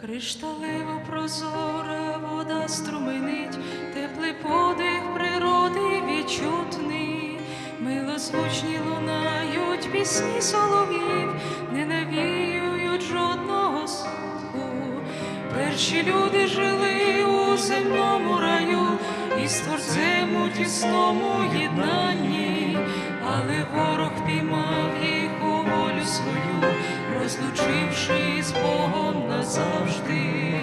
Кришталево прозора вода струменить, теплий подих природи відчутний, милозвучні лунають пісні соловів, не навіюють жодного смутку. Перші люди жили у земному раю і з творцем у тісному єднанні, але ворог піймав їх у волю свою, розлучивши з Богом назавжди.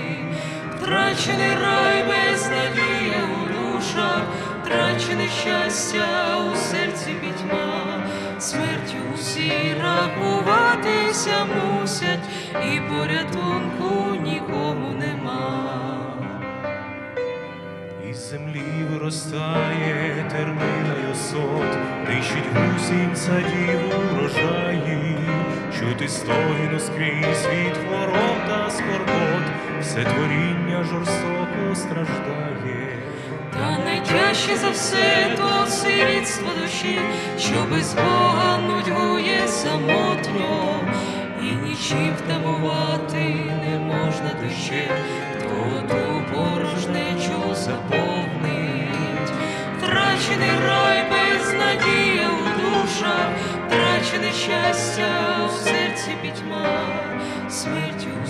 Втрачений рай без надія у душах, втрачене щастя у серці пітьма, смертю усі рахуватися мусять, і порятунку нікому нема. Із землі виростає термина й осот, нищить гусінь садів урожаї, чути стогіну скрізь від хвороб та скорбот, все творіння жорстоко страждає. Та найчаще за все то сирітство душі, що без Бога нудьгує самотньо, і нічим втамувати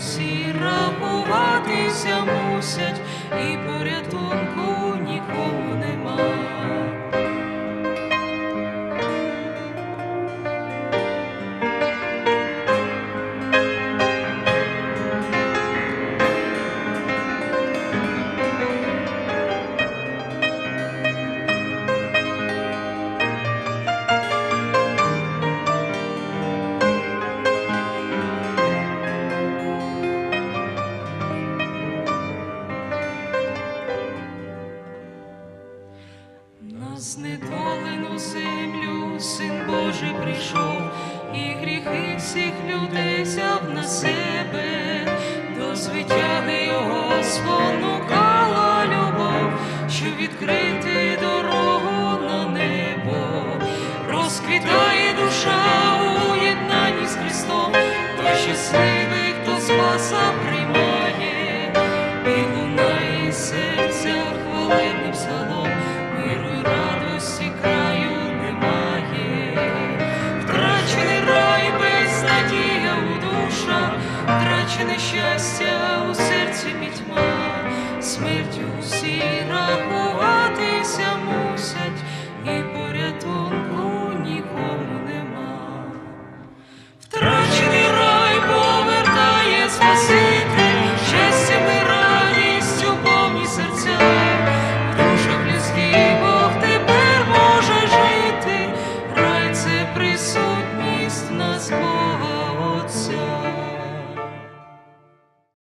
всі рахуватися мусять, і порятунку На знедолену землю син Божий прийшов, і гріхи всіх людей взяв на себе, до звитяги його спонукала любов, що відкрити дорогу на небо, розквітає душа у єднанні з Христом, той щасливий, хто спаса приймає, і лунає серця хвалебним псалом, мусять, усі рахуватися мусять, і порятунку нікому нема. Втрачений рай повертає спаситель, щастям і радістю повні серця, в душах людських Бог тепер може жити, рай це присутність.